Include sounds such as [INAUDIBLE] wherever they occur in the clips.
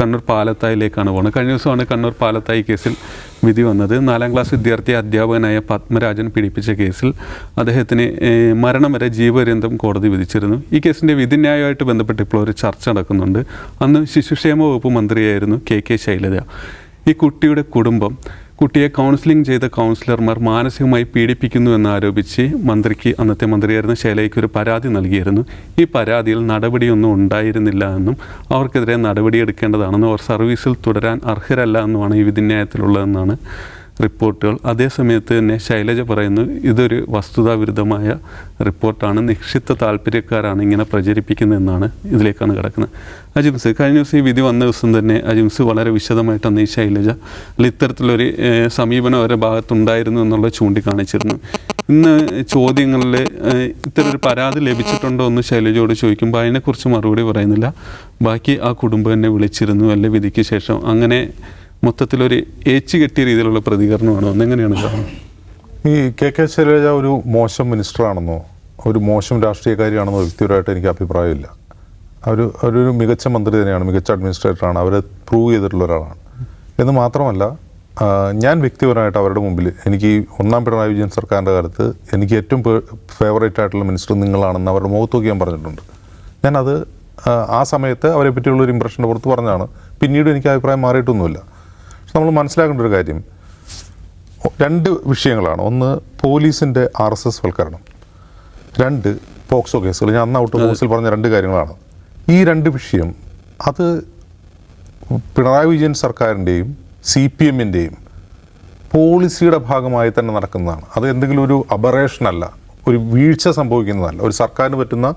കണ്ണൂർ പാലത്തായിലേക്കാണ് പോകുന്നത്. കഴിഞ്ഞ ദിവസമാണ് കണ്ണൂർ പാലത്തായി കേസിൽ വിധി വന്നത്. നാലാം ക്ലാസ് വിദ്യാർത്ഥി അധ്യാപകനായ പത്മരാജൻ പീഡിപ്പിച്ച കേസിൽ അദ്ദേഹത്തിന് മരണം വരെ ജീവപര്യന്തം കോടതി വിധിച്ചിരുന്നു. ഈ കേസിന്റെ വിധിന്യായമായിട്ട് ബന്ധപ്പെട്ട് ഇപ്പോൾ ഒരു ചർച്ച നടക്കുന്നുണ്ട്. അന്ന് ശിശുക്ഷേമ വകുപ്പ് മന്ത്രിയായിരുന്നു കെ കെ ശൈലജ. ഈ കുട്ടിയുടെ കുടുംബം കുട്ടിയെ കൗൺസിലിംഗ് ചെയ്ത കൗൺസിലർമാർ മാനസികമായി പീഡിപ്പിക്കുന്നു എന്നാരോപിച്ച് മന്ത്രിക്ക് അന്നത്തെ മന്ത്രിയായിരുന്ന ശൈലയ്ക്ക് ഒരു പരാതി നൽകിയിരുന്നു. ഈ പരാതിയിൽ നടപടിയൊന്നും ഉണ്ടായിരുന്നില്ല എന്നും അവർക്കെതിരെ നടപടിയെടുക്കേണ്ടതാണെന്നും അവർ സർവീസിൽ തുടരാൻ അർഹരല്ല എന്നുമാണ് ഈ വിധിന്യായത്തിലുള്ളതെന്നാണ് റിപ്പോർട്ടുകൾ. അതേസമയത്ത് തന്നെ ശൈലജ പറയുന്നു ഇതൊരു വസ്തുതാവിരുദ്ധമായ റിപ്പോർട്ടാണ്. നിക്ഷിപ്ത താല്പര്യക്കാരാണ് ഇങ്ങനെ പ്രചരിപ്പിക്കുന്നതെന്നാണ് ഇതിലേക്കാണ് കിടക്കുന്നത്. അജിംസ് കഴിഞ്ഞ ദിവസം ഈ വിധി വന്ന ദിവസം തന്നെ അജിംസ് വളരെ വിശദമായിട്ട് അന്ന് ഈ ശൈലജ അല്ല ഇത്തരത്തിലൊരു സമീപനം അവരുടെ ഭാഗത്തുണ്ടായിരുന്നു എന്നുള്ളത് ചൂണ്ടിക്കാണിച്ചിരുന്നു. ഇന്ന് ചോദ്യങ്ങളിൽ ഇത്തരം ഇത്തരൊരു പരാതി ലഭിച്ചിട്ടുണ്ടോ എന്ന് ശൈലജയോട് ചോദിക്കുമ്പോൾ അതിനെക്കുറിച്ച് മറുപടി പറയുന്നില്ല. ബാക്കി ആ കുടുംബം എന്നെ വിളിച്ചിരുന്നു. അല്ലെ വിധിക്ക് ശേഷം അങ്ങനെ മൊത്തത്തിലൊരു ഏച്ചു കെട്ടിയ രീതിയിലുള്ള പ്രതികരണമാണ്. അന്നെങ്ങനെയാണ് കാണുന്നത് ഈ കെ കെ ശൈലജ ഒരു മോശം മിനിസ്റ്ററാണെന്നോ ഒരു മോശം രാഷ്ട്രീയക്കാരിയാണെന്നോ വ്യക്തിപരമായിട്ട് എനിക്ക് അഭിപ്രായമില്ല. അവർ അവരൊരു മികച്ച മന്ത്രി തന്നെയാണ് മികച്ച അഡ്മിനിസ്ട്രേറ്ററാണ്. അവരെ പ്രൂവ് ചെയ്തിട്ടുള്ള ഒരാളാണ്. എന്ന് മാത്രമല്ല ഞാൻ വ്യക്തിപരമായിട്ട് അവരുടെ മുമ്പിൽ എനിക്ക് ഒന്നാം പിണറായി വിജയൻ സർക്കാരിന്റെ കാലത്ത് എനിക്ക് ഏറ്റവും ഫേവറേറ്റ് ആയിട്ടുള്ള മിനിസ്റ്റർ നിങ്ങളാണെന്ന് അവരുടെ മുഖത്ത് നോക്കി ഞാൻ പറഞ്ഞിട്ടുണ്ട്. ഞാനത് ആ, സമയത്ത് അവരെ പറ്റിയുള്ളൊരു ഇമ്പ്രഷന്റെ പുറത്ത് പറഞ്ഞതാണ്. പിന്നീട് എനിക്ക് അഭിപ്രായം മാറിയിട്ടൊന്നുമില്ല. നമ്മൾ മനസ്സിലാക്കേണ്ട ഒരു കാര്യം. രണ്ട് വിഷയങ്ങളാണ്. ഒന്ന് പോലീസിന്റെ ആർ എസ് എസ് വൽക്കരണം. രണ്ട് പോക്സോ കേസുകൾ. ഞാൻ അന്ന് ഔട്ട് ബോക്സിൽ പറഞ്ഞ രണ്ട് കാര്യങ്ങളാണ്. ഈ രണ്ട് വിഷയം അത് പിണറായി വിജയൻ സർക്കാരിന്റെയും സി പി എമ്മിന്റെയും പോളിസിയുടെ ഭാഗമായി തന്നെ നടക്കുന്നതാണ്. അത് എന്തെങ്കിലും ഒരു അബറേഷൻ അല്ല ഒരു വീഴ്ച സംഭവിക്കുന്നതല്ല. ഒരു സർക്കാരിന് പറ്റുന്ന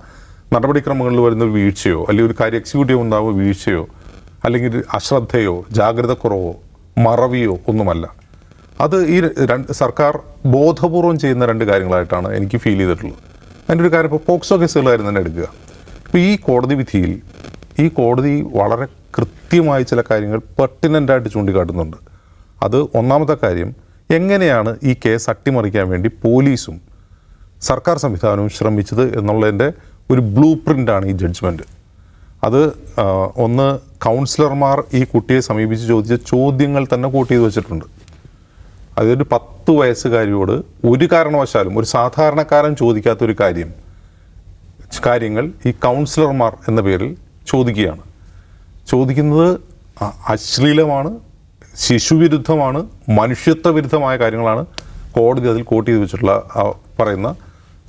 നടപടിക്രമങ്ങളിൽ വരുന്ന ഒരു വീഴ്ചയോ അല്ലെങ്കിൽ ഒരു കാര്യം എക്സിക്യൂട്ടീവ് ഉണ്ടാവുക വീഴ്ചയോ അല്ലെങ്കിൽ അശ്രദ്ധയോ ജാഗ്രതക്കുറവോ മറവിയോ ഒന്നുമല്ല. അത് ഈ രണ്ട് സർക്കാർ ബോധപൂർവം ചെയ്യുന്ന രണ്ട് കാര്യങ്ങളായിട്ടാണ് എനിക്ക് ഫീൽ ചെയ്തിട്ടുള്ളത്. അതിന്റെ ഒരു കാര്യം ഇപ്പോൾ പോക്സോ കേസുകളായിരുന്നു തന്നെ എടുക്കുക. ഇപ്പോൾ ഈ കോടതി വിധിയിൽ ഈ കോടതി വളരെ കൃത്യമായി ചില കാര്യങ്ങൾ പെർട്ടിനന്റായിട്ട് ചൂണ്ടിക്കാട്ടുന്നുണ്ട്. അത് ഒന്നാമത്തെ കാര്യം എങ്ങനെയാണ് ഈ കേസ് അട്ടിമറിക്കാൻ വേണ്ടി പോലീസും സർക്കാർ സംവിധാനവും ശ്രമിച്ചത് എന്നുള്ളതിന്റെ ഒരു ബ്ലൂ പ്രിന്റാണ് ഈ ജഡ്ജ്മെന്റ് അത് ഒന്ന് കൗൺസിലർമാർ ഈ കുട്ടിയെ സമീപിച്ച് ചോദിച്ച ചോദ്യങ്ങൾ തന്നെ കോട്ട് ചെയ്ത് വെച്ചിട്ടുണ്ട്. അതൊരു പത്ത് വയസ്സുകാരിയോട് ഒരു കാരണവശാലും ഒരു സാധാരണക്കാരൻ ചോദിക്കാത്തൊരു കാര്യം കാര്യങ്ങൾ ഈ കൗൺസിലർമാർ എന്ന പേരിൽ ചോദിക്കുകയാണ്. ചോദിക്കുന്നത് അശ്ലീലമാണ് ശിശുവിരുദ്ധമാണ് മനുഷ്യത്വ വിരുദ്ധമായ കാര്യങ്ങളാണ് കോടതി അതിൽ കോട്ട് ചെയ്ത് വെച്ചിട്ടുള്ള പറയുന്ന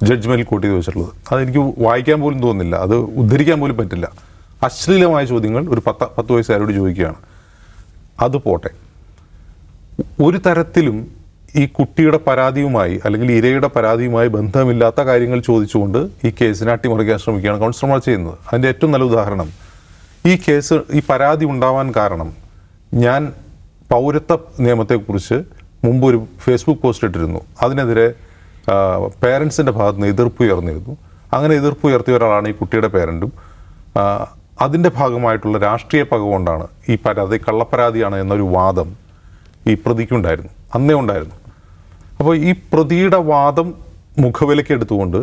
ജഡ്ജ്മെന്റിൽ കോട്ട് ചെയ്ത് വെച്ചിട്ടുള്ളത്. അതെനിക്ക് വായിക്കാൻ പോലും തോന്നുന്നില്ല. അത് ഉദ്ധരിക്കാൻ പോലും പറ്റില്ല. അശ്ലീലമായ ചോദ്യങ്ങൾ ഒരു പത്ത് പത്ത് വയസ്സുകാരോട് ചോദിക്കുകയാണ്. അത് പോട്ടെ. ഒരു തരത്തിലും ഈ കുട്ടിയുടെ പരാതിയുമായി അല്ലെങ്കിൽ ഇരയുടെ പരാതിയുമായി ബന്ധമില്ലാത്ത കാര്യങ്ങൾ ചോദിച്ചുകൊണ്ട് ഈ കേസിനെ അട്ടിമറിക്കാൻ ശ്രമിക്കുകയാണ് കൗൺസിലർമാർ ചെയ്യുന്നത്. അതിന്റെ ഏറ്റവും നല്ല ഉദാഹരണം ഈ കേസ് ഈ പരാതി ഉണ്ടാവാൻ കാരണം ഞാൻ പൗരത്വ നിയമത്തെക്കുറിച്ച് മുമ്പ് ഒരു ഫേസ്ബുക്ക് പോസ്റ്റ് ഇട്ടിരുന്നു. അതിനെതിരെ പേരൻസിന്റെ ഭാഗത്തുനിന്ന് എതിർപ്പ് ഉയർന്നിരുന്നു. അങ്ങനെ എതിർപ്പ് ഉയർത്തിയ ഒരാളാണ് ഈ കുട്ടിയുടെ പേരന്റും. അതിന്റെ ഭാഗമായിട്ടുള്ള രാഷ്ട്രീയ പക കൊണ്ടാണ് ഈ പരാതി കള്ളപ്പരാതിയാണ് എന്നൊരു വാദം ഈ പ്രതിക്കുണ്ടായിരുന്നു അന്നേ ഉണ്ടായിരുന്നു. അപ്പോൾ ഈ പ്രതിയുടെ വാദം മുഖവിലയ്ക്ക് എടുത്തുകൊണ്ട്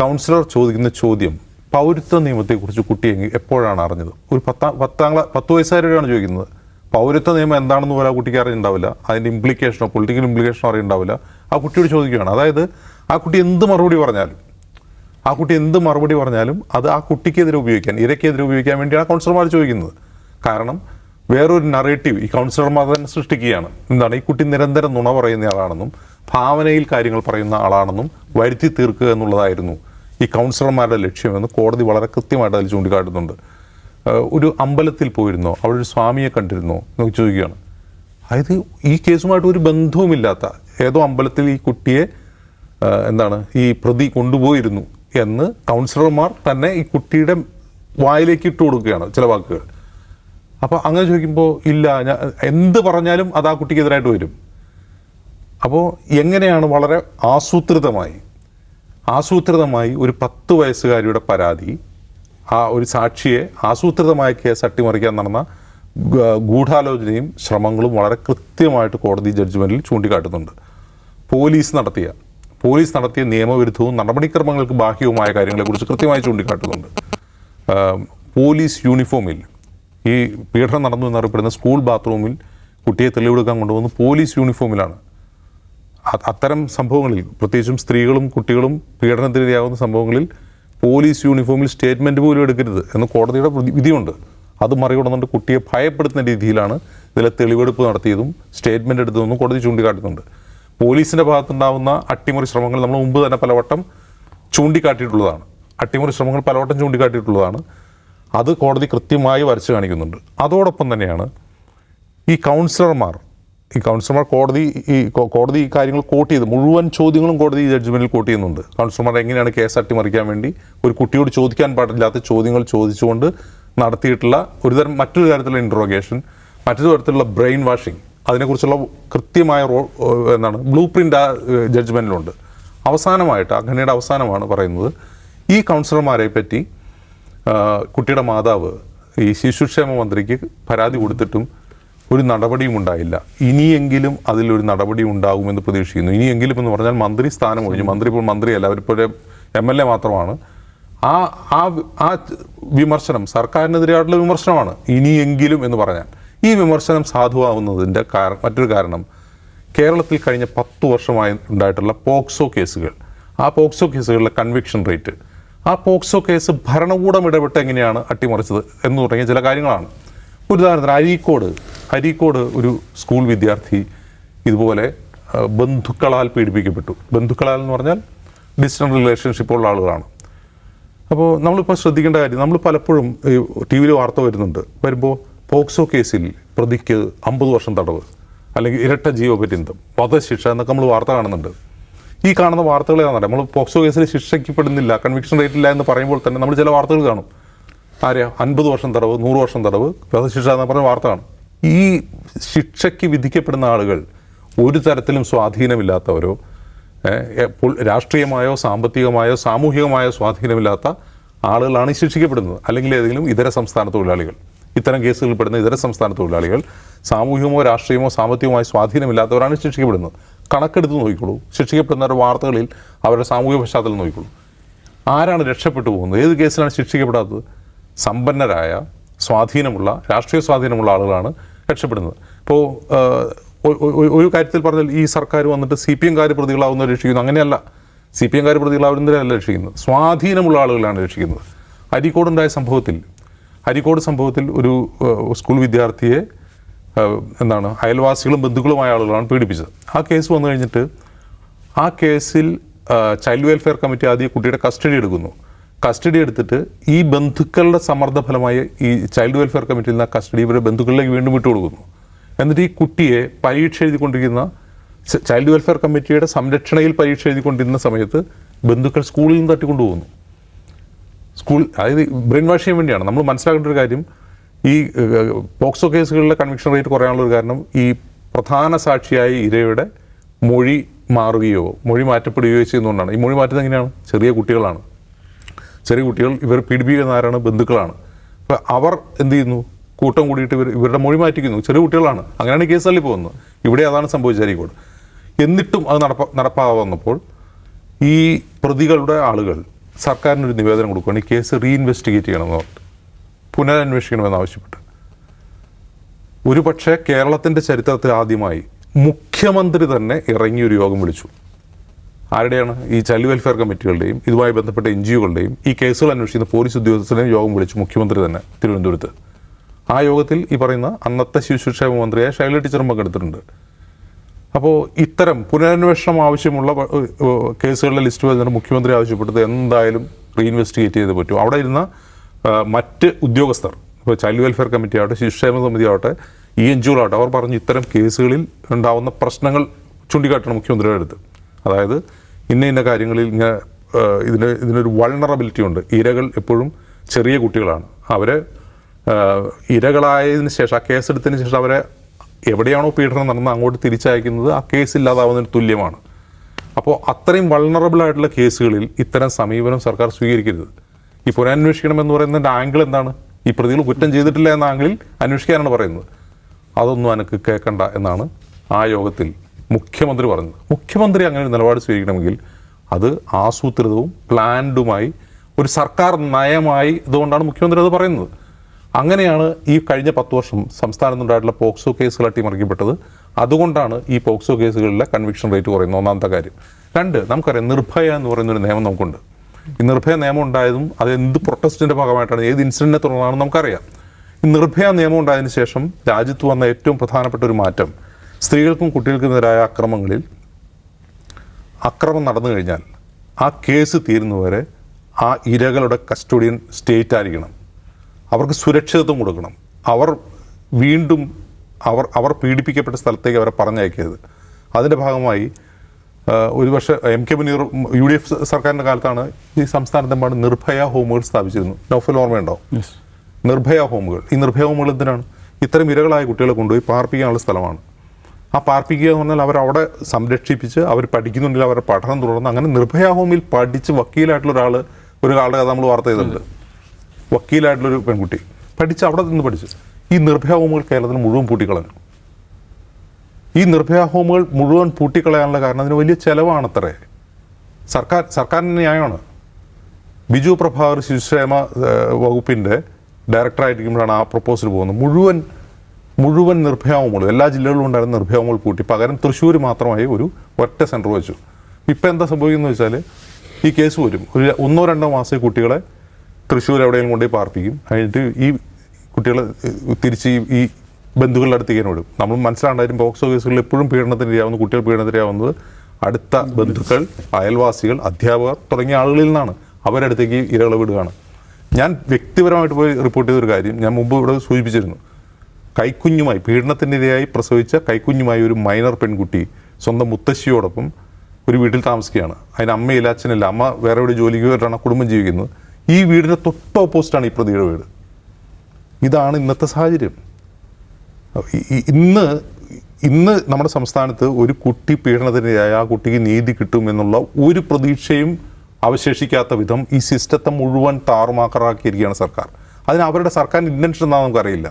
കൗൺസിലർ ചോദിക്കുന്ന ചോദ്യം പൗരത്വ നിയമത്തെക്കുറിച്ച് കുട്ടി എപ്പോഴാണ് അറിഞ്ഞത്? ഒരു പത്താം പത്താം ക്ലാസ് പത്ത് വയസ്സുകാരോടാണ് ചോദിക്കുന്നത്. പൗരത്വ നിയമം എന്താണെന്ന് പോലും ആ കുട്ടിക്ക് അറിയുന്നുണ്ടാവില്ല അതിന്റെ ഇംപ്ലിക്കേഷനോ പൊളിറ്റിക്കൽ ഇംപ്ലിക്കേഷനോ അറിയുന്നുണ്ടാവില്ല ആ കുട്ടിയോട് ചോദിക്കുകയാണ്. അതായത് ആ കുട്ടി എന്ത് മറുപടി പറഞ്ഞാലും ആ കുട്ടി എന്ത് മറുപടി പറഞ്ഞാലും അത് ആ കുട്ടിക്കെതിരെ ഉപയോഗിക്കാൻ ഇരയ്ക്കെതിരെ ഉപയോഗിക്കാൻ വേണ്ടിയാണ് കൗൺസിലർമാർ ചോദിക്കുന്നത്. കാരണം വേറൊരു നറേറ്റീവ് ഈ കൗൺസിലർമാർ തന്നെ സൃഷ്ടിക്കുകയാണ്. എന്താണ്? ഈ കുട്ടി നിരന്തരം നുണ പറയുന്ന ആളാണെന്നും ഭാവനയിൽ കാര്യങ്ങൾ പറയുന്ന ആളാണെന്നും വരുത്തി തീർക്കുക എന്നുള്ളതായിരുന്നു ഈ കൗൺസിലർമാരുടെ ലക്ഷ്യമെന്ന് കോടതി വളരെ കൃത്യമായിട്ട് അതിൽ ചൂണ്ടിക്കാട്ടുന്നുണ്ട്. ഒരു അമ്പലത്തിൽ പോയിരുന്നോ അവിടെ ഒരു സ്വാമിയെ കണ്ടിരുന്നോ എന്നൊക്കെ ചോദിക്കുകയാണ്. അതായത് ഈ കേസുമായിട്ട് ഒരു ബന്ധവുമില്ലാത്ത ഏതോ അമ്പലത്തിൽ ഈ കുട്ടിയെ എന്താണ് ഈ പ്രതി കൊണ്ടുപോയിരുന്നു എന്ന് കൗൺസിലർമാർ തന്നെ ഈ കുട്ടിയുടെ വായിലേക്ക് ഇട്ട് കൊടുക്കുകയാണ് ചില വാക്കുകൾ. അപ്പോൾ അങ്ങനെ ചോദിക്കുമ്പോൾ ഇല്ല ഞാൻ എന്ത് പറഞ്ഞാലും അത് ആ കുട്ടിക്കെതിരായിട്ട് വരും. അപ്പോൾ എങ്ങനെയാണ് വളരെ ആസൂത്രിതമായി ആസൂത്രിതമായി ഒരു പത്ത് വയസ്സുകാരിയുടെ പരാതി ആ ഒരു സാക്ഷിയെ ആസൂത്രിതമായ കേസ് അട്ടിമറിക്കാൻ നടന്ന ഗൂഢാലോചനയും ശ്രമങ്ങളും വളരെ കൃത്യമായിട്ട് കോടതി ജഡ്ജ്മെന്റിൽ ചൂണ്ടിക്കാട്ടുന്നുണ്ട്. പോലീസ് നടത്തിയ പോലീസ് നടത്തിയ നിയമവിരുദ്ധവും നടപടിക്രമങ്ങൾക്ക് ബാഹ്യവുമായ കാര്യങ്ങളെക്കുറിച്ച് കൃത്യമായി ചൂണ്ടിക്കാട്ടുന്നുണ്ട്. പോലീസ് യൂണിഫോമിൽ ഈ പീഡനം നടന്നു എന്നറിയപ്പെടുന്ന സ്കൂൾ ബാത്റൂമിൽ കുട്ടിയെ തെളിവെടുക്കാൻ കൊണ്ടുവന്ന് പോലീസ് യൂണിഫോമിലാണ്. അത്തരം സംഭവങ്ങളിൽ പ്രത്യേകിച്ചും സ്ത്രീകളും കുട്ടികളും പീഡനത്തിനിരയാകുന്ന സംഭവങ്ങളിൽ പോലീസ് യൂണിഫോമിൽ സ്റ്റേറ്റ്മെന്റ് പോലും എടുക്കരുത് എന്ന് കോടതിയുടെ വിധി- വിധിയുണ്ട്. അത് മറികടന്നുകൊണ്ട് കുട്ടിയെ ഭയപ്പെടുത്തുന്ന രീതിയിലാണ് ഇതിലെ തെളിവെടുപ്പ് നടത്തിയതും സ്റ്റേറ്റ്മെന്റ് എടുത്തതെന്നും കോടതി ചൂണ്ടിക്കാട്ടുന്നുണ്ട്. പോലീസിന്റെ ഭാഗത്തുണ്ടാവുന്ന അട്ടിമറി ശ്രമങ്ങൾ നമ്മൾ മുമ്പ് തന്നെ പലവട്ടം ചൂണ്ടിക്കാട്ടിയിട്ടുള്ളതാണ്. അട്ടിമറി ശ്രമങ്ങൾ പലവട്ടം ചൂണ്ടിക്കാട്ടിയിട്ടുള്ളതാണ്. അത് കോടതി കൃത്യമായി വരച്ച് കാണിക്കുന്നുണ്ട്. അതോടൊപ്പം തന്നെയാണ് ഈ കൗൺസിലർമാർ ഈ കൗൺസിലർമാർ കോടതി ഈ കോടതി ഈ കാര്യങ്ങൾ കോട്ട് ചെയ്ത് മുഴുവൻ ചോദ്യങ്ങളും കോടതി ഈ ജഡ്ജ്മെന്റിൽ കോട്ട് ചെയ്യുന്നുണ്ട്. കൗൺസിലർമാർ എങ്ങനെയാണ് കേസ് അട്ടിമറിക്കാൻ വേണ്ടി ഒരു കുട്ടിയോട് ചോദിക്കാൻ പാടില്ലാത്ത ചോദ്യങ്ങൾ ചോദിച്ചുകൊണ്ട് നടത്തിയിട്ടുള്ള ഒരുതരം മറ്റൊരു തരത്തിലുള്ള ഇൻട്രോഗേഷൻ മറ്റൊരു തരത്തിലുള്ള ബ്രെയിൻ വാഷിംഗ് അതിനെക്കുറിച്ചുള്ള കൃത്യമായ റോ എന്താണ് ബ്ലൂ പ്രിന്റ് ആ ജഡ്ജ്മെന്റിലുണ്ട് അവസാനമായിട്ട് അങ്ങനെയുടെ അവസാനമാണ് പറയുന്നത് ഈ കൗൺസിലർമാരെ പറ്റി കുട്ടിയുടെ മാതാവ് ഈ ശിശുക്ഷേമ മന്ത്രിക്ക് പരാതി കൊടുത്തിട്ടും ഒരു നടപടിയും ഉണ്ടായില്ല. ഇനിയെങ്കിലും അതിലൊരു നടപടി ഉണ്ടാകുമെന്ന് പ്രതീക്ഷിക്കുന്നു. ഇനിയെങ്കിലും എന്ന് പറഞ്ഞാൽ മന്ത്രി സ്ഥാനം ഒഴിഞ്ഞു. മന്ത്രി ഇപ്പോൾ മന്ത്രിയല്ല അവരിപ്പോൾ എം എൽ എ മാത്രമാണ്. ആ ആ ആ വിമർശനം സർക്കാരിനെതിരെയായിട്ടുള്ള വിമർശനമാണ് ഇനിയെങ്കിലും എന്ന് പറഞ്ഞാൽ. ഈ വിമർശനം സാധുവാകുന്നതിന്റെ കാരണം മറ്റൊരു കാരണം കേരളത്തിൽ കഴിഞ്ഞ പത്ത് വർഷമായി ഉണ്ടായിട്ടുള്ള പോക്സോ കേസുകൾ. ആ പോക്സോ കേസുകളിലെ കൺവിക്ഷൻ റേറ്റ് ആ പോക്സോ കേസ് ഭരണകൂടം ഇടപെട്ട് എങ്ങനെയാണ് അട്ടിമറിച്ചത് എന്ന് തുടങ്ങിയ ചില കാര്യങ്ങളാണ്. ഉദാഹരണത്തിന് അരീക്കോട് അരീക്കോട് ഒരു സ്കൂൾ വിദ്യാർത്ഥി ഇതുപോലെ ബന്ധുക്കളാൽ പീഡിപ്പിക്കപ്പെട്ടു. ബന്ധുക്കളാൽ എന്ന് പറഞ്ഞാൽ ഡിസ്റ്റൻ റിലേഷൻഷിപ്പുള്ള ആളുകളാണ്. അപ്പോൾ നമ്മളിപ്പോൾ ശ്രദ്ധിക്കേണ്ട കാര്യം നമ്മൾ പലപ്പോഴും ടി വിയിൽ വാർത്ത വരുന്നുണ്ട്. വരുമ്പോൾ പോക്സോ കേസിൽ പ്രതിക്ക് അമ്പത് വർഷം തടവ് അല്ലെങ്കിൽ ഇരട്ട ജീവപര്യന്തം വധശിക്ഷ എന്നൊക്കെ നമ്മൾ വാർത്ത കാണുന്നുണ്ട്. ഈ കാണുന്ന വാർത്തകൾ നമ്മൾ പോക്സോ കേസിൽ ശിക്ഷിക്കപ്പെടുന്നില്ല കൺവിക്ഷൻ റേറ്റ് ഇല്ല എന്ന് പറയുമ്പോൾ തന്നെ നമ്മൾ ചില വാർത്തകൾ കാണും. ആരെയാ? അൻപത് വർഷം തടവ് നൂറ് വർഷം തടവ് വധശിക്ഷ എന്ന് പറഞ്ഞ വാർത്ത കാണും. ഈ ശിക്ഷയ്ക്ക് വിധിക്കപ്പെടുന്ന ആളുകൾ ഒരു തരത്തിലും സ്വാധീനമില്ലാത്തവരോ രാഷ്ട്രീയമായോ സാമ്പത്തികമായോ സാമൂഹികമായോ സ്വാധീനമില്ലാത്ത ആളുകളാണ് ശിക്ഷിക്കപ്പെടുന്നത്. അല്ലെങ്കിൽ ഏതെങ്കിലും ഇതര സംസ്ഥാന തൊഴിലാളികൾ. ഇത്തരം കേസുകളിൽ പെടുന്ന ഇതര സംസ്ഥാന തൊഴിലാളികൾ സാമൂഹികമോ രാഷ്ട്രീയമോ സാമ്പത്തികമോ സ്വാധീനമില്ലാത്തവരാണ് ശിക്ഷിക്കപ്പെടുന്നത്. കണക്കെടുത്ത് നോക്കിക്കോളൂ. ശിക്ഷിക്കപ്പെടുന്നവരുടെ വാർത്തകളിൽ അവരുടെ സാമൂഹിക പശ്ചാത്തലം നോക്കിക്കോളൂ. ആരാണ് രക്ഷപ്പെട്ടു പോകുന്നത്? ഏത് കേസിലാണ് ശിക്ഷിക്കപ്പെടാത്തത്? സമ്പന്നരായ സ്വാധീനമുള്ള രാഷ്ട്രീയ സ്വാധീനമുള്ള ആളുകളാണ് രക്ഷപ്പെടുന്നത്. ഇപ്പോൾ ഒരു കാര്യത്തിൽ പറഞ്ഞാൽ ഈ സർക്കാർ വന്നിട്ട് സി പി എംകാർ പ്രതികളാവുന്നവർ രക്ഷിക്കുന്നു. അങ്ങനെയല്ല. സി പി എംകാർ പ്രതികളാവുന്നവരല്ല രക്ഷിക്കുന്നത്. സ്വാധീനമുള്ള ആളുകളാണ് രക്ഷിക്കുന്നത്. അരീക്കോടുണ്ടായ സംഭവത്തിൽ അരീക്കോട് സംഭവത്തിൽ ഒരു സ്കൂൾ വിദ്യാർത്ഥിയെ എന്താണ് അയൽവാസികളും ബന്ധുക്കളുമായ ആളുകളാണ് പീഡിപ്പിച്ചത്. ആ കേസ് വന്നു കഴിഞ്ഞിട്ട് ആ കേസിൽ ചൈൽഡ് വെൽഫെയർ കമ്മിറ്റി ആദ്യം കുട്ടിയുടെ കസ്റ്റഡി എടുക്കുന്നു. കസ്റ്റഡി എടുത്തിട്ട് ഈ ബന്ധുക്കളുടെ സമ്മർദ്ദ ഫലമായി ഈ ചൈൽഡ് വെൽഫെയർ കമ്മിറ്റിയിൽ നിന്ന് കസ്റ്റഡി ഇവരുടെ ബന്ധുക്കളിലേക്ക് വീണ്ടും വിട്ടുകൊടുക്കുന്നു എന്നിട്ട് ഈ കുട്ടിയെ പരീക്ഷ എഴുതിക്കൊണ്ടിരിക്കുന്ന ചൈൽഡ് വെൽഫെയർ കമ്മിറ്റിയുടെ സംരക്ഷണയിൽ പരീക്ഷ എഴുതിക്കൊണ്ടിരുന്ന സമയത്ത് ബന്ധുക്കൾ സ്കൂളിൽ നിന്ന് തട്ടിക്കൊണ്ടുപോകുന്നു. സ്കൂൾ അതായത് ബ്രെയിൻ വാഷ് ചെയ്യാൻ വേണ്ടിയാണ്. നമ്മൾ മനസ്സിലാക്കേണ്ട ഒരു കാര്യം ഈ പോക്സോ കേസുകളിലെ കൺവിക്ഷൻ റേറ്റ് കുറയാനുള്ള ഒരു കാരണം ഈ പ്രധാന സാക്ഷിയായ ഇരയുടെ മൊഴി മാറുകയോ മൊഴി മാറ്റപ്പെടുകയോ ചെയ്യുന്നതുകൊണ്ടാണ്. ഈ മൊഴി മാറ്റുന്നത് എങ്ങനെയാണ്? ചെറിയ കുട്ടികളാണ്. ചെറിയ കുട്ടികൾ ഇവർ പീഡിപ്പിക്കുന്ന ആരാണ് ബന്ധുക്കളാണ്. അപ്പോൾ അവർ എന്ത് ചെയ്യുന്നു? കൂട്ടം കൂടിയിട്ട് ഇവർ ഇവരുടെ മൊഴി മാറ്റിക്കുന്നു. ചെറിയ കുട്ടികളാണ്. അങ്ങനെയാണ് കേസ് തള്ളി പോകുന്നത്. ഇവിടെ അതാണ് സംഭവിച്ചത് എന്നിട്ടും അത് നടപ്പ നടപ്പാവുന്നപ്പോൾ ഈ പ്രതികളുടെ ആളുകൾ സർക്കാരിനൊരു നിവേദനം കൊടുക്കുകയാണ് ഈ കേസ് റീഇൻവെസ്റ്റിഗേറ്റ് ചെയ്യണമെന്ന് പറഞ്ഞിട്ട്. പുനരന്വേഷിക്കണമെന്ന് ആവശ്യപ്പെട്ട്. ഒരു പക്ഷേ കേരളത്തിന്റെ ചരിത്രത്തിൽ ആദ്യമായി മുഖ്യമന്ത്രി തന്നെ ഇറങ്ങി ഒരു യോഗം വിളിച്ചു. ആരുടെയാണ്? ഈ ചൈൽഡ് വെൽഫെയർ കമ്മിറ്റികളുടെയും ഇതുമായി ബന്ധപ്പെട്ട എൻ ജി ഒകളുടെയും ഈ കേസുകൾ അന്വേഷിക്കുന്ന പോലീസ് ഉദ്യോഗസ്ഥരുടെയും യോഗം വിളിച്ചു മുഖ്യമന്ത്രി തന്നെ തിരുവനന്തപുരത്ത്. ആ യോഗത്തിൽ ഈ പറയുന്ന അന്നത്തെ ശിശുക്ഷേമ മന്ത്രിയായ ശൈല ടീച്ചറും പങ്കെടുത്തിട്ടുണ്ട്. അപ്പോൾ ഇത്തരം പുനരന്വേഷണം ആവശ്യമുള്ള കേസുകളുടെ ലിസ്റ്റ് വരുന്ന മുഖ്യമന്ത്രി ആവശ്യപ്പെട്ടത് എന്തായാലും റീഇൻവെസ്റ്റിഗേറ്റ് ചെയ്ത് പറ്റും. അവിടെ ഇരുന്ന മറ്റ് ഉദ്യോഗസ്ഥർ ഇപ്പോൾ ചൈൽഡ് വെൽഫെയർ കമ്മിറ്റി ആവട്ടെ ശിശുക്ഷേമ സമിതി ആവട്ടെ ഇ എൻ ജി ആവട്ടെ അവർ പറഞ്ഞു ഇത്തരം കേസുകളിൽ ഉണ്ടാവുന്ന പ്രശ്നങ്ങൾ ചൂണ്ടിക്കാട്ടണം മുഖ്യമന്ത്രിയുടെ അടുത്ത്. അതായത് ഇന്ന ഇന്ന കാര്യങ്ങളിൽ ഇങ്ങനെ ഇതിന് ഇതിനൊരു വൾണറബിലിറ്റി ഉണ്ട്. ഇരകൾ എപ്പോഴും ചെറിയ കുട്ടികളാണ്. അവരെ ഇരകളായതിനു ശേഷം ആ കേസെടുത്തതിന് ശേഷം അവരെ എവിടെയാണോ പീഡനം നടന്നത് അങ്ങോട്ട് തിരിച്ചയക്കുന്നത് ആ കേസ് ഇല്ലാതാവുന്നതിന് തുല്യമാണ്. അപ്പോൾ അത്രയും വൾണറബിൾ ആയിട്ടുള്ള കേസുകളിൽ ഇത്തരം സമീപനം സർക്കാർ സ്വീകരിക്കരുത്. ഈ പുനരന്വേഷിക്കണം എന്ന് പറയുന്നതിന്റെ ആംഗിൾ എന്താണ്? ഈ പ്രതികൾ കുറ്റം ചെയ്തിട്ടില്ല എന്ന ആംഗിളിൽ അന്വേഷിക്കാനാണ് പറയുന്നത്. അതൊന്നും എനിക്ക് കേൾക്കണ്ട എന്നാണ് ആ യോഗത്തിൽ മുഖ്യമന്ത്രി പറഞ്ഞത്. മുഖ്യമന്ത്രി അങ്ങനെ ഒരു നിലപാട് സ്വീകരിക്കണമെങ്കിൽ അത് ആസൂത്രിതവും പ്ലാൻഡുമായി ഒരു സർക്കാർ നയമായി ഇതുകൊണ്ടാണ് മുഖ്യമന്ത്രി അത് പറയുന്നത്. അങ്ങനെയാണ് ഈ കഴിഞ്ഞ പത്ത് വർഷം സംസ്ഥാനത്തുണ്ടായിട്ടുള്ള പോക്സോ കേസുകൾ അട്ടിമറിക്കപ്പെട്ടത് അതുകൊണ്ടാണ് ഈ പോക്സോ കേസുകളിലെ കൺവിക്ഷൻ റേറ്റ് കുറയുന്നത്. ഒന്നാമത്തെ കാര്യം. രണ്ട് നമുക്കറിയാം നിർഭയ എന്ന് പറയുന്ന ഒരു നിയമം നമുക്കുണ്ട്. ഈ നിർഭയ നിയമം ഉണ്ടായതും അത് എന്ത് പ്രൊട്ടസ്റ്റിന്റെ ഭാഗമായിട്ടാണ് ഏത് ഇൻസിഡന്റിനെ തുടർന്നാണെന്ന് നമുക്കറിയാം. ഈ നിർഭയ നിയമം ഉണ്ടായതിനു ശേഷം രാജ്യത്ത് വന്ന ഏറ്റവും പ്രധാനപ്പെട്ട ഒരു മാറ്റം സ്ത്രീകൾക്കും കുട്ടികൾക്കുമെതിരായ അക്രമങ്ങളിൽ അക്രമം നടന്നു കഴിഞ്ഞാൽ ആ കേസ് തീരുന്നവരെ ആ ഇരകളുടെ കസ്റ്റഡിയൻ സ്റ്റേറ്റ് ആയിരിക്കണം. അവർക്ക് സുരക്ഷിതത്വം കൊടുക്കണം. അവർ വീണ്ടും അവർ അവർ പീഡിപ്പിക്കപ്പെട്ട സ്ഥലത്തേക്ക് അവരെ പറഞ്ഞയക്കരുത്. അതിന്റെ ഭാഗമായി ഒരു ഒരുപക്ഷെ M K Muneer U D F സർക്കാരിന്റെ കാലത്താണ് ഈ സംസ്ഥാനത്തെമ്പാട് നിർഭയ ഹോമുകൾ സ്ഥാപിച്ചിരുന്നു നൗഫൽ ഓർമ്മയുണ്ടോ? നിർഭയ ഹോമുകൾ. ഈ നിർഭയ ഹോമുകൾ എന്തിനാണ്? ഇത്തരം ഇരകളായ കുട്ടികളെ കൊണ്ടുപോയി പാർപ്പിക്കാനുള്ള സ്ഥലമാണ്. ആ പാർപ്പിക്കുക എന്ന് പറഞ്ഞാൽ അവരവിടെ സംരക്ഷിപ്പിച്ച് അവർ പഠിക്കുന്നുണ്ടെങ്കിൽ അവരുടെ പഠനം തുടർന്ന് അങ്ങനെ നിർഭയ ഹോമിൽ പഠിച്ച് വക്കീലായിട്ടുള്ള ഒരാൾ ഒരാളുടെ കഥ നമ്മൾ വാർത്ത ചെയ്തിട്ടുണ്ട്. വക്കീലായിട്ടുള്ളൊരു പെൺകുട്ടി പഠിച്ച് അവിടെ നിന്ന് പഠിച്ചു. ഈ നിർഭയ ഹോമുകൾ കേരളത്തിൽ മുഴുവൻ പൂട്ടിക്കളഞ്ഞു. ഈ നിർഭയ ഹോമുകൾ മുഴുവൻ പൂട്ടിക്കളയാനുള്ള കാരണം അതിന് വലിയ ചിലവാണത്രേ. സർക്കാർ സർക്കാരിന്റെ ന്യായമാണ്. ബിജു പ്രഭാകർ ശിശുക്ഷേമ വകുപ്പിന്റെ ഡയറക്ടറായിരിക്കുമ്പോഴാണ് ആ പ്രപ്പോസൽ പോകുന്നത്. മുഴുവൻ മുഴുവൻ നിർഭയാവുമ്പോൾ എല്ലാ ജില്ലകളിലും ഉണ്ടായിരുന്ന നിർഭയാവുമ്പോൾ പൂട്ടി. പകരം തൃശ്ശൂർ മാത്രമായി ഒരു ഒറ്റ സെന്റർ വെച്ചു. ഇപ്പം എന്താ സംഭവിക്കുന്നത് വെച്ചാൽ ഈ കേസ് വരും. ഒരു ഒന്നോ രണ്ടോ മാസം കുട്ടികളെ തൃശ്ശൂർ എവിടെയെങ്കിലും കൊണ്ടുപോയി പാർപ്പിക്കും. കഴിഞ്ഞിട്ട് ഈ കുട്ടികളെ തിരിച്ച് ഈ- ബന്ധുക്കളുടെ അടുത്തേക്ക് വിടും. നമ്മൾ മനസ്സിലാണ്ടായാലും ബോക്സ് കേസുകളിൽ എപ്പോഴും പീഡനത്തിന് ഇരയാവുന്ന കുട്ടികൾ പീഡനത്തിന് ഇരയാവുന്നത് അടുത്ത ബന്ധുക്കൾ അയൽവാസികൾ അധ്യാപകർ തുടങ്ങിയ ആളുകളിൽ നിന്നാണ് അടുത്തേക്ക് ഇരകളെ വിടുകയാണ്. ഞാൻ വ്യക്തിപരമായിട്ട് പോയി റിപ്പോർട്ട് ചെയ്തൊരു കാര്യം ഞാൻ മുമ്പ് ഇവിടെ സൂചിപ്പിച്ചിരുന്നു. കൈക്കുഞ്ഞുമായി പീഡനത്തിനിരയായി പ്രസവിച്ച കൈക്കുഞ്ഞുമായി ഒരു മൈനർ പെൺകുട്ടി സ്വന്തം മുത്തശ്ശിയോടൊപ്പം ഒരു വീട്ടിൽ താമസിക്കുകയാണ്. അതിന് അമ്മയില്ല അച്ഛനില്ല. അമ്മ വേറെ എവിടെ ജോലിക്ക് പോയിട്ടാണ് കുടുംബം ജീവിക്കുന്നത്. ഈ വീടിന്റെ തൊട്ട് ഓപ്പോസിറ്റാണ് ഈ പ്രതിയുടെ വീട്. ഇതാണ് ഇന്നത്തെ സാഹചര്യം. ഇന്ന് ഇന്ന് നമ്മുടെ സംസ്ഥാനത്ത് ഒരു കുട്ടി പീഡനത്തിനിരയായ. ആ കുട്ടിക്ക് നീതി കിട്ടും എന്നുള്ള ഒരു പ്രതീക്ഷയും അവശേഷിക്കാത്ത വിധം ഈ സിസ്റ്റത്തെ മുഴുവൻ താറുമാക്കറാക്കിയിരിക്കുകയാണ് സർക്കാർ. അതിന് അവരുടെ സർക്കാരിന്റെ ഇന്റൻഷൻ എന്താണെന്ന് നമുക്കറിയില്ല.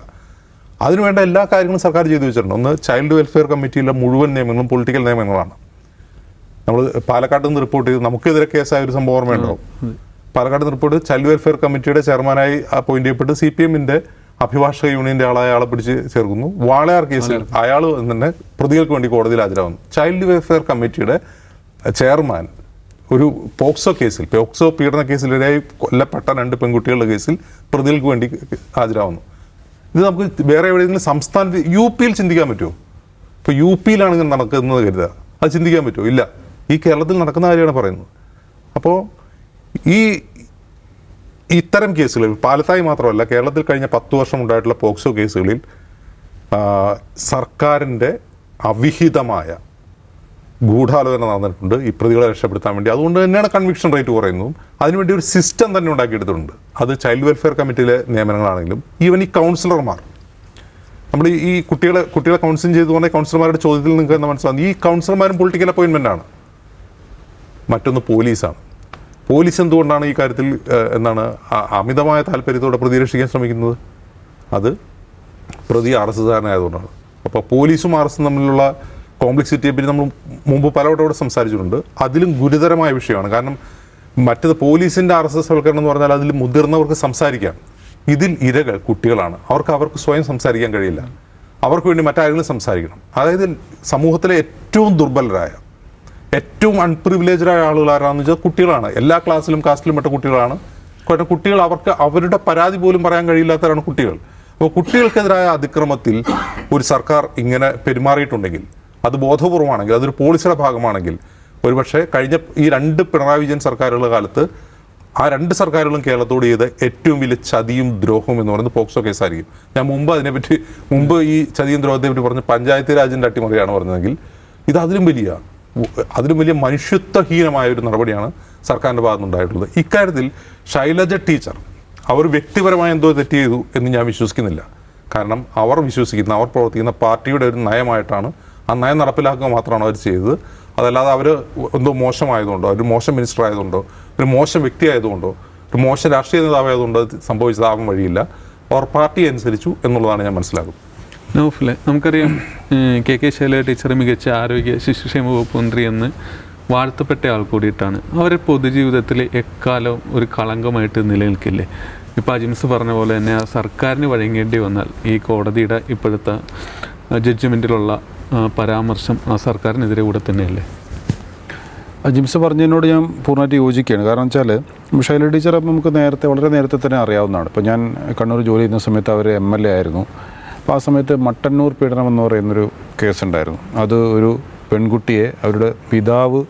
അതിനുവേണ്ട എല്ലാ കാര്യങ്ങളും സർക്കാർ ചെയ്തു വെച്ചിട്ടുണ്ട്. ഒന്ന് ചൈൽഡ് വെൽഫെയർ കമ്മിറ്റിയിലെ മുഴുവൻ നിയമങ്ങളും പൊളിറ്റിക്കൽ നിയമങ്ങളാണ് നമ്മൾ പാലക്കാട് നിന്ന് റിപ്പോർട്ട് ചെയ്ത്. നമുക്കെതിരെ കേസായ ഒരു സംഭവം ഓർമ്മയുണ്ടോ? പാലക്കാട് നിന്ന് ചൈൽഡ് വെൽഫെയർ കമ്മിറ്റിയുടെ ചെയർമാനായി അപ്പോയിന്റ് ചെയ്യപ്പെട്ട് സി പി എമ്മിന്റെ അഭിഭാഷക യൂണിയന്റെ ആളായ ആളെ പിടിച്ച് ചേർക്കുന്നു. വാളയാർ കേസിൽ അയാൾ തന്നെ പ്രതികൾക്ക് വേണ്ടി കോടതിയിൽ ഹാജരാകുന്നു. ചൈൽഡ് വെൽഫെയർ കമ്മിറ്റിയുടെ ചെയർമാൻ ഒരു പോക്സോ കേസിൽ പോക്സോ പീഡന കേസിലിരയായി കൊല്ലപ്പെട്ട രണ്ട് പെൺകുട്ടികളുടെ കേസിൽ പ്രതികൾക്ക് വേണ്ടി ഹാജരാകുന്നു. ഇത് നമുക്ക് വേറെ എവിടെയെങ്കിലും സംസ്ഥാനത്ത് യു പിയിൽ ചിന്തിക്കാൻ പറ്റുമോ? ഇപ്പോൾ യു പിയിലാണ് ഇങ്ങനെ നടക്കുന്നത് കരുതുക. അത് ചിന്തിക്കാൻ പറ്റുമോ? ഇല്ല. ഈ കേരളത്തിൽ നടക്കുന്ന കാര്യമാണ് പറയുന്നത്. അപ്പോൾ ഈ ഇത്തരം കേസുകളിൽ പാലത്തായി മാത്രമല്ല കേരളത്തിൽ കഴിഞ്ഞ പത്ത് വർഷം ഉണ്ടായിട്ടുള്ള പോക്സോ കേസുകളിൽ സർക്കാരിന്റെ അവിഹിതമായ ഗൂഢാലോചന നടന്നിട്ടുണ്ട്. ഈ പ്രതികളെ രക്ഷപ്പെടുത്താൻ വേണ്ടി. അതുകൊണ്ട് തന്നെയാണ് കൺവിക്ഷൻ റേറ്റ് കുറയുന്നതും. അതിനുവേണ്ടി ഒരു സിസ്റ്റം തന്നെ ഉണ്ടാക്കിയെടുത്തിട്ടുണ്ട്. അത് ചൈൽഡ് വെൽഫെയർ കമ്മിറ്റിയിലെ നിയമനങ്ങളാണെങ്കിലും ഈവൻ ഈ കൗൺസിലർമാർ നമ്മൾ ഈ- കുട്ടികളെ കുട്ടികളെ കൗൺസിലിംഗ് ചെയ്തുകൊണ്ട് കൗൺസിലർമാരുടെ ചോദ്യത്തിൽ നിങ്ങൾക്ക് മനസ്സിലാകുന്നു മനസ്സിലാകും ഈ കൗൺസിലർമാരും പൊളിറ്റിക്കൽ അപ്പോയിൻമെന്റ് ആണ്. മറ്റൊന്ന് പോലീസാണ് പോലീസ് എന്തുകൊണ്ടാണ് ഈ കാര്യത്തിൽ എന്താണ് അമിതമായ താല്പര്യത്തോടെ പ്രതി രക്ഷിക്കാൻ ശ്രമിക്കുന്നത്? അത് പ്രതി ആർ എസ് അപ്പോൾ പോലീസും ആർ എസും തമ്മിലുള്ള കോംപ്ലക്സിറ്റിയെ പറ്റി നമ്മൾ മുമ്പ് പലവട്ടം ഇവിടെ സംസാരിച്ചിട്ടുണ്ട്. അതിലും ഗുരുതരമായ വിഷയമാണ്. കാരണം മറ്റത് പോലീസിന്റെ ആർ എസ് എസ് വൽക്കരണം എന്ന് പറഞ്ഞാൽ അതിൽ മുതിർന്നവർക്ക് സംസാരിക്കാം. ഇതിൽ ഇരകൾ കുട്ടികളാണ്. അവർക്ക് അവർക്ക് സ്വയം സംസാരിക്കാൻ കഴിയില്ല. അവർക്ക് വേണ്ടി മറ്റാരെങ്കിലും സംസാരിക്കണം. അതായത് സമൂഹത്തിലെ ഏറ്റവും ദുർബലരായ ഏറ്റവും അൺപ്രിവിലേജായ ആളുകൾ ആരാണെന്ന് വെച്ചാൽ കുട്ടികളാണ്. എല്ലാ ക്ലാസ്സിലും കാസ്റ്റിലും പെട്ട കുട്ടികളാണ്. കാരണം കുട്ടികൾ അവർക്ക് അവരുടെ പരാതി പോലും പറയാൻ കഴിയില്ലാത്തവരാണ് കുട്ടികൾ. അപ്പോൾ കുട്ടികൾക്കെതിരായ അതിക്രമത്തിൽ ഒരു സർക്കാർ ഇങ്ങനെ പെരുമാറിയിട്ടുണ്ടെങ്കിൽ അത് ബോധപൂർവമാണെങ്കിൽ അതൊരു പോളിസിയുടെ ഭാഗമാണെങ്കിൽ ഒരുപക്ഷെ കഴിഞ്ഞ ഈ രണ്ട് പിണറായി വിജയൻ സർക്കാരുകളുടെ കാലത്ത് ആ രണ്ട് സർക്കാരുകളും കേരളത്തോട് ചെയ്ത ഏറ്റവും വലിയ ചതിയും ദ്രോഹവും എന്ന് പറയുന്നത് പോക്സോ കേസായിരിക്കും. ഞാൻ മുമ്പ് അതിനെപ്പറ്റി മുമ്പ് ഈ ചതിയും ദ്രോഹത്തെ പറ്റി പറഞ്ഞ് പഞ്ചായത്ത് രാജിന്റെ അട്ടിമറിയാണ് പറഞ്ഞതെങ്കിൽ ഇത് അതിലും വലിയ അതിലും വലിയ മനുഷ്യത്വഹീനമായ ഒരു നടപടിയാണ് സർക്കാരിന്റെ ഭാഗത്തുനിന്നുണ്ടായിട്ടുള്ളത്. ഇക്കാര്യത്തിൽ ശൈലജ ടീച്ചർ അവർ വ്യക്തിപരമായ എന്തോ തെറ്റ് ചെയ്തു എന്ന് ഞാൻ വിശ്വസിക്കുന്നില്ല. കാരണം അവർ വിശ്വസിക്കുന്ന അവർ പ്രവർത്തിക്കുന്ന പാർട്ടിയുടെ ഒരു നയമായിട്ടാണ് ആ നയം നടപ്പിലാക്കുക മാത്രമാണ് അവർ ചെയ്തത്. അതല്ലാതെ അവർ എന്തോ മോശമായതുകൊണ്ടോ ഒരു മോശം മിനിസ്റ്റർ ആയതുകൊണ്ടോ ഒരു മോശം വ്യക്തി ആയതുകൊണ്ടോ ഒരു മോശം രാഷ്ട്രീയ നേതാവായതുകൊണ്ടോ അത് സംഭവിച്ചതാവാൻ വഴിയില്ല. അവർ പാർട്ടി അനുസരിച്ചു എന്നുള്ളതാണ് ഞാൻ മനസ്സിലാക്കുന്നത്. നൗഫിലെ നമുക്കറിയാം കെ കെ ശൈല ടീച്ചർ മികച്ച ആരോഗ്യ ശിശുക്ഷേമ വകുപ്പ് മന്ത്രി എന്ന് വാഴ്ത്തപ്പെട്ട ആൾ കൂടിയിട്ടാണ്. അവരെ പൊതുജീവിതത്തിൽ എക്കാലവും ഒരു കളങ്കമായിട്ട് നിലനിൽക്കില്ലേ? ഇപ്പോൾ അജിംസ് പറഞ്ഞ പോലെ തന്നെ ആ സർക്കാരിന് വഴങ്ങേണ്ടി വന്നാൽ ഈ കോടതിയുടെ ഇപ്പോഴത്തെ ജഡ്ജ്മെന്റിലുള്ള പരാമർശം ആ സർക്കാരിനെതിരെ കൂടെ തന്നെയല്ലേ? അജിംസ് പറഞ്ഞതിനോട് ഞാൻ പൂർണമായിട്ട് യോജിക്കുകയാണ്. കാരണം വെച്ചാൽ ശൈല ടീച്ചർ നമുക്ക് നേരത്തെ വളരെ നേരത്തെ തന്നെ അറിയാവുന്നതാണ്. ഇപ്പോൾ ഞാൻ കണ്ണൂർ ജോലി ചെയ്യുന്ന സമയത്ത് അവർ എം എൽ എ ആയിരുന്നു. ആ സമയത്ത് മട്ടന്നൂർ പീഡനം എന്ന് പറയുന്നൊരു കേസുണ്ടായിരുന്നു. അത് ഒരു പെൺകുട്ടിയെ അവരുടെ പിതാവ്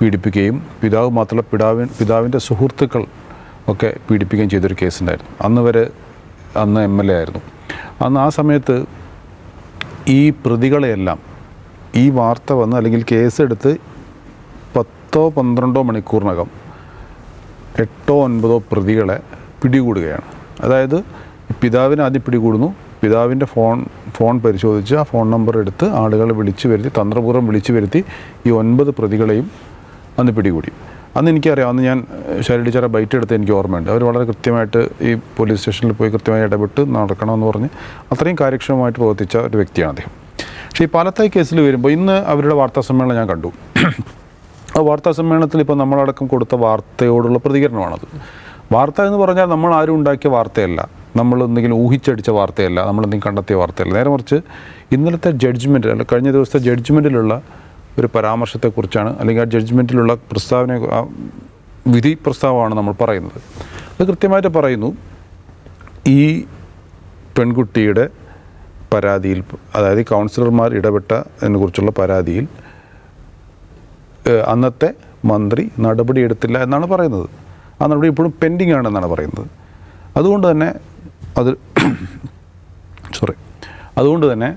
പീഡിപ്പിക്കുകയും പിതാവ് മാത്രമല്ല പിതാവിൻ പിതാവിന്റെ സുഹൃത്തുക്കൾ ഒക്കെ പീഡിപ്പിക്കുകയും ചെയ്തൊരു കേസുണ്ടായിരുന്നു. അന്ന് വരെ അന്ന് എം എൽ എ ആയിരുന്നു. അന്ന് ആ സമയത്ത് ഈ പ്രതികളെയെല്ലാം ഈ വാർത്ത വന്ന് അല്ലെങ്കിൽ കേസെടുത്ത് പത്തോ പന്ത്രണ്ടോ മണിക്കൂറിനകം എട്ടോ ഒൻപതോ പ്രതികളെ പിടികൂടുകയാണ്. അതായത് പിതാവിനെ ആദ്യം പിടികൂടുന്നു പിതാവിന്റെ ഫോൺ ഫോൺ പരിശോധിച്ച് ആ ഫോൺ നമ്പർ എടുത്ത് ആളുകളെ വിളിച്ചു വരുത്തി തന്ത്രപൂർവം വിളിച്ചു വരുത്തി ഈ ഒൻപത് പ്രതികളെയും അന്ന് പിടികൂടി. അന്ന് എനിക്കറിയാം അന്ന് ഞാൻ ശൈലി ബൈറ്റ് എടുത്ത് എനിക്ക് ഓർമ്മയുണ്ട്. അവർ വളരെ കൃത്യമായിട്ട് ഈ പോലീസ് സ്റ്റേഷനിൽ പോയി കൃത്യമായി ഇടപെട്ട് നടക്കണമെന്ന് പറഞ്ഞ് അത്രയും കാര്യക്ഷമമായിട്ട് പ്രവർത്തിച്ച ഒരു വ്യക്തിയാണ് അദ്ദേഹം. പക്ഷേ ഈ പാലത്തായി കേസിൽ വരുമ്പോൾ ഇന്ന് അവരുടെ വാർത്താ സമ്മേളനം ഞാൻ കണ്ടു. ആ വാർത്താ സമ്മേളനത്തിൽ ഇപ്പോൾ നമ്മളടക്കം കൊടുത്ത വാർത്തയോടുള്ള പ്രതികരണമാണത്. വാർത്ത എന്ന് പറഞ്ഞാൽ നമ്മൾ ആരും ഉണ്ടാക്കിയ വാർത്തയല്ല. നമ്മൾ എന്തെങ്കിലും ഊഹിച്ചടിച്ച വാർത്തയല്ല നമ്മൾ എന്തെങ്കിലും കണ്ടെത്തിയ വാർത്തയല്ല. നേരെ മറിച്ച് ഇന്നലത്തെ ജഡ്ജ്മെന്റ് അല്ല കഴിഞ്ഞ ദിവസത്തെ ജഡ്ജ്മെന്റിലുള്ള ഒരു പരാമർശത്തെക്കുറിച്ചാണ് അല്ലെങ്കിൽ ആ ജഡ്ജ്മെന്റിലുള്ള പ്രസ്താവന വിധി പ്രസ്താവമാണ് നമ്മൾ പറയുന്നത്. അത് കൃത്യമായിട്ട് പറയുന്നു ഈ പെൺകുട്ടിയുടെ പരാതിയിൽ അതായത് കൗൺസിലർമാർ ഇടപെട്ട കുറിച്ചുള്ള പരാതിയിൽ അന്നത്തെ മന്ത്രി നടപടിയെടുത്തില്ല എന്നാണ് പറയുന്നത്. ആ നടപടി ഇപ്പോഴും പെൻഡിങ് ആണെന്നാണ് പറയുന്നത്. അതുകൊണ്ട് തന്നെ അത് [COUGHS] സോറി അതുകൊണ്ട് തന്നെ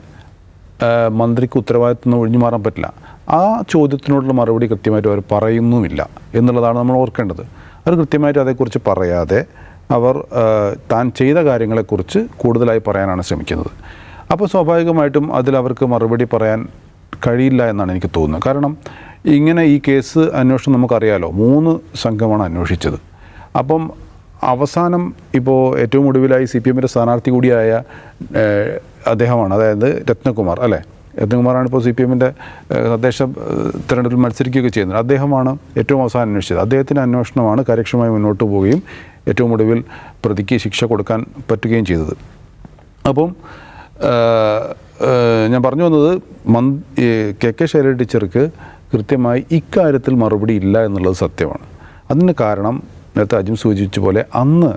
മന്ത്രിക്ക് ഉത്തരവാദിത്തം നിന്ന് ഒഴിഞ്ഞു മാറാൻ പറ്റില്ല. ആ ചോദ്യത്തിനോടുള്ള മറുപടി കൃത്യമായിട്ട് അവർ പറയുന്നുമില്ല എന്നുള്ളതാണ് നമ്മൾ ഓർക്കേണ്ടത്. അവർ കൃത്യമായിട്ട് അതേക്കുറിച്ച് പറയാതെ അവർ താൻ ചെയ്ത കാര്യങ്ങളെക്കുറിച്ച് കൂടുതലായി പറയാനാണ് ശ്രമിക്കുന്നത്. അപ്പോൾ സ്വാഭാവികമായിട്ടും അതിൽ അവർക്ക് മറുപടി പറയാൻ കഴിയില്ല എന്നാണ് എനിക്ക് തോന്നുന്നത്. കാരണം ഇങ്ങനെ ഈ കേസ് അന്വേഷണം നമുക്കറിയാലോ മൂന്ന് സംഘമാണ് അന്വേഷിച്ചത്. അപ്പം അവസാനം ഇപ്പോൾ ഏറ്റവും ഒടുവിലായി സി പി എമ്മിന്റെ സ്ഥാനാർത്ഥി കൂടിയായ അദ്ദേഹമാണ് അതായത് രത്നകുമാർ അല്ലേ? രത്നകുമാറാണ് ഇപ്പോൾ സി പി എമ്മിന്റെ തദ്ദേശ തിരഞ്ഞെടുപ്പിൽ മത്സരിക്കുകയൊക്കെ ചെയ്യുന്നത്. അദ്ദേഹമാണ് ഏറ്റവും അവസാനം അന്വേഷിച്ചത്. അദ്ദേഹത്തിന്റെ അന്വേഷണമാണ് കാര്യക്ഷമമായി മുന്നോട്ട് പോവുകയും ഏറ്റവും ഒടുവിൽ പ്രതിക്ക് ശിക്ഷ കൊടുക്കാൻ പറ്റുകയും ചെയ്തത്. അപ്പം ഞാൻ പറഞ്ഞു വന്നത് മന് കെ കെ ശൈലജ ടീച്ചർക്ക് കൃത്യമായി ഇക്കാര്യത്തിൽ മറുപടി ഇല്ല എന്നുള്ളത് സത്യമാണ്. അതിന് കാരണം നേരത്തെ അജിം സൂചിപ്പിച്ച പോലെ അന്ന്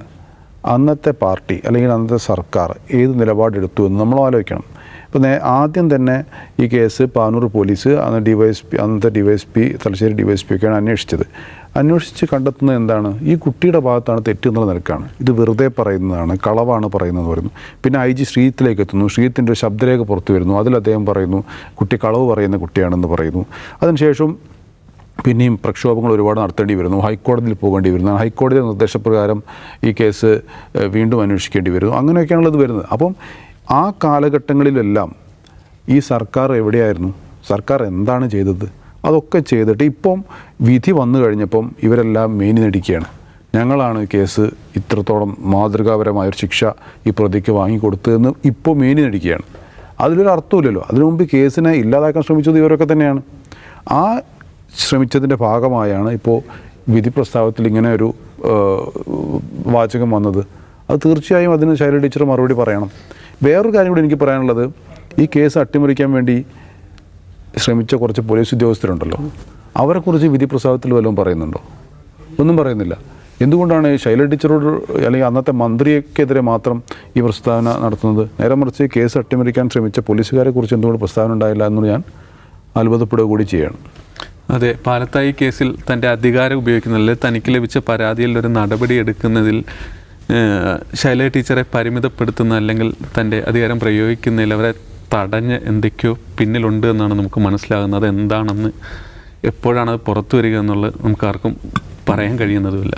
അന്നത്തെ പാർട്ടി അല്ലെങ്കിൽ അന്നത്തെ സർക്കാർ ഏത് നിലപാടെടുത്തു എന്ന് നമ്മൾ ആലോചിക്കണം. ഇപ്പോൾ ആദ്യം തന്നെ ഈ കേസ് പാനൂർ പോലീസ് അന്ന് ഡിവൈഎസ്പി അന്നത്തെ ഡിവൈഎസ്പി തലശ്ശേരി ഡിവൈഎസ്പി ഒക്കെയാണ് അന്വേഷിച്ചത്. അന്വേഷിച്ച് കണ്ടെത്തുന്നത് എന്താണ്? ഈ കുട്ടിയുടെ ഭാഗത്താണ് തെറ്റെന്നുള്ള നിലക്കാണ്. ഇത് വെറുതെ പറയുന്നതാണ് കളവാണ് പറയുന്നത് പറയുന്നു. പിന്നെ ഐ ജി ശ്രീത്തിലേക്ക് എത്തുന്നു. ശ്രീത്തിന്റെ ഒരു ശബ്ദരേഖ പുറത്തു വരുന്നു. അതിൽ അദ്ദേഹം പറയുന്നു കുട്ടി കളവ് പറയുന്ന കുട്ടിയാണെന്ന് പറയുന്നു. അതിനുശേഷം പിന്നെയും പ്രക്ഷോഭങ്ങൾ ഒരുപാട് നടത്തേണ്ടി വരുന്നു. ഹൈക്കോടതിയിൽ പോകേണ്ടി വരുന്നു. ഹൈക്കോടതി നിർദ്ദേശപ്രകാരം ഈ കേസ് വീണ്ടും അന്വേഷിക്കേണ്ടി വരുന്നു. അങ്ങനെയൊക്കെയാണുള്ളത് വരുന്നത്. അപ്പം ആ കാലഘട്ടങ്ങളിലെല്ലാം ഈ സർക്കാർ എവിടെയായിരുന്നു? സർക്കാർ എന്താണ് ചെയ്തത്? അതൊക്കെ ചെയ്തിട്ട് ഇപ്പം വിധി വന്നു കഴിഞ്ഞപ്പം ഇവരെല്ലാം മേനി നടിക്കുകയാണ് ഞങ്ങളാണ് കേസ് ഇത്രത്തോളം മാതൃകാപരമായ ഒരു ശിക്ഷ ഈ പ്രതിക്ക് വാങ്ങിക്കൊടുത്തതെന്ന് ഇപ്പോൾ മേനി നടിക്കുകയാണ് അതിലൊരു അർത്ഥമില്ലല്ലോ അതിനു മുമ്പ് കേസിനെ ഇല്ലാതാക്കാൻ ശ്രമിച്ചത് ഇവരൊക്കെ തന്നെയാണ്. ആ ശ്രമിച്ചതിന്റെ ഭാഗമായാണ് ഇപ്പോൾ വിധി പ്രസ്താവത്തിൽ ഇങ്ങനെ ഒരു വാചകം വന്നത്. അത് തീർച്ചയായും അതിന് ശൈല ടീച്ചർ മറുപടി പറയണം. വേറൊരു കാര്യം കൂടി എനിക്ക് പറയാനുള്ളത് ഈ കേസ് അട്ടിമറിക്കാൻ വേണ്ടി ശ്രമിച്ച കുറച്ച് പോലീസ് ഉദ്യോഗസ്ഥരുണ്ടല്ലോ. അവരെക്കുറിച്ച് വിധി പ്രസ്താവത്തിൽ വല്ലതും പറയുന്നുണ്ടോ? ഒന്നും പറയുന്നില്ല. എന്തുകൊണ്ടാണ് ശൈല ടീച്ചറോട് അല്ലെങ്കിൽ അന്നത്തെ മന്ത്രിക്കെതിരെ മാത്രം ഈ പ്രസ്താവന നടത്തുന്നത്? നേരെ മറിച്ച് കേസ് അട്ടിമറിക്കാൻ ശ്രമിച്ച പോലീസുകാരെ കുറിച്ച് എന്തുകൊണ്ട് പ്രസ്താവന ഉണ്ടായില്ല എന്ന് ഞാൻ അത്ഭുതപ്പെടുക കൂടി ചെയ്യണം അതെ പാലത്തായി കേസിൽ തന്റെ അധികാരം ഉപയോഗിക്കുന്നതിൽ തനിക്ക് ലഭിച്ച പരാതിയിൽ ഒരു നടപടി എടുക്കുന്നതിൽ ശൈല ടീച്ചറെ പരിമിതപ്പെടുത്തുന്ന അല്ലെങ്കിൽ തന്റെ അധികാരം പ്രയോഗിക്കുന്നതിൽ അവരെ തടഞ്ഞ് എന്തൊക്കെയോ പിന്നിലുണ്ട് എന്നാണ് നമുക്ക് മനസ്സിലാകുന്നത്. എന്താണെന്ന് എപ്പോഴാണ് അത് പുറത്തു വരിക എന്നുള്ളത് നമുക്കാർക്കും പറയാൻ കഴിയുന്നതുമില്ല.